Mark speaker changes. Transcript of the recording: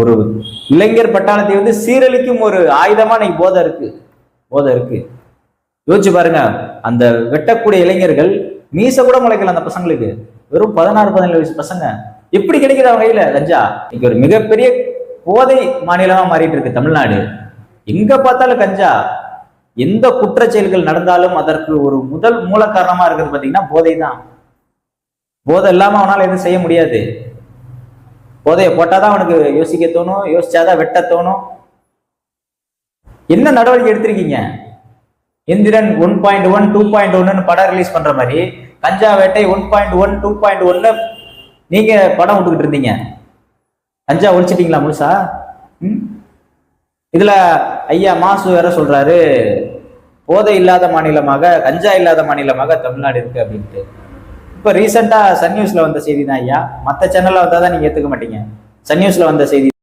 Speaker 1: ஒரு இளைஞர் பட்டாளத்தை வந்து சீரழிக்கும் ஒரு ஆயுதமா இன்னைக்கு போதை இருக்கு. போதை இருக்கு. யோசிச்சு பாருங்க அந்த வெட்டக்கூடிய இளைஞர்கள் மீச கூட முளைக்கல அந்த பசங்களுக்கு. வெறும் பதினாறு பதினேழு வயசு பசங்க. எப்படி கிடைக்குது அவங்க கையில? லஞ்சா இன்னைக்கு ஒரு மிகப்பெரிய போதை மாநிலமா மாறிட்டு இருக்கு தமிழ்நாடு. எங்க பார்த்தாலும் கஞ்சா. எந்த குற்ற செயல்கள் நடந்தாலும் அதற்கு ஒரு முதல் மூல காரணமா இருக்கிறது பாத்தீங்கன்னா போதை தான் போதை இல்லாம அவனால எதுவும் செய்ய முடியாது. போதையை போட்டாதான் அவனுக்கு யோசிக்க தோணும் யோசிச்சாதான் வெட்ட தோணும். என்ன நடவடிக்கை எடுத்திருக்கீங்க? Indran one point one two point ஒன்னு படம் ரிலீஸ் பண்ற மாதிரி கஞ்சா வேட்டை one point one two point ஒன்ல நீங்க படம் விட்டுக்கிட்டு இருந்தீங்க. கஞ்சா ஒழிச்சிட்டீங்களா முழுசா? ம்? இதுல ஐயா மாசு வேற சொல்றாரு போதை இல்லாத மாநிலமாக கஞ்சா இல்லாத மாநிலமாக தமிழ்நாடு இருக்கு அப்படின்ட்டு. இப்போ ரீசெண்டாக சன் நியூஸ்ல வந்த செய்தி தான் ஐயா. மற்ற வந்தா தான் நீங்க ஏற்றுக்க மாட்டீங்க. சன் நியூஸ்ல வந்த செய்தி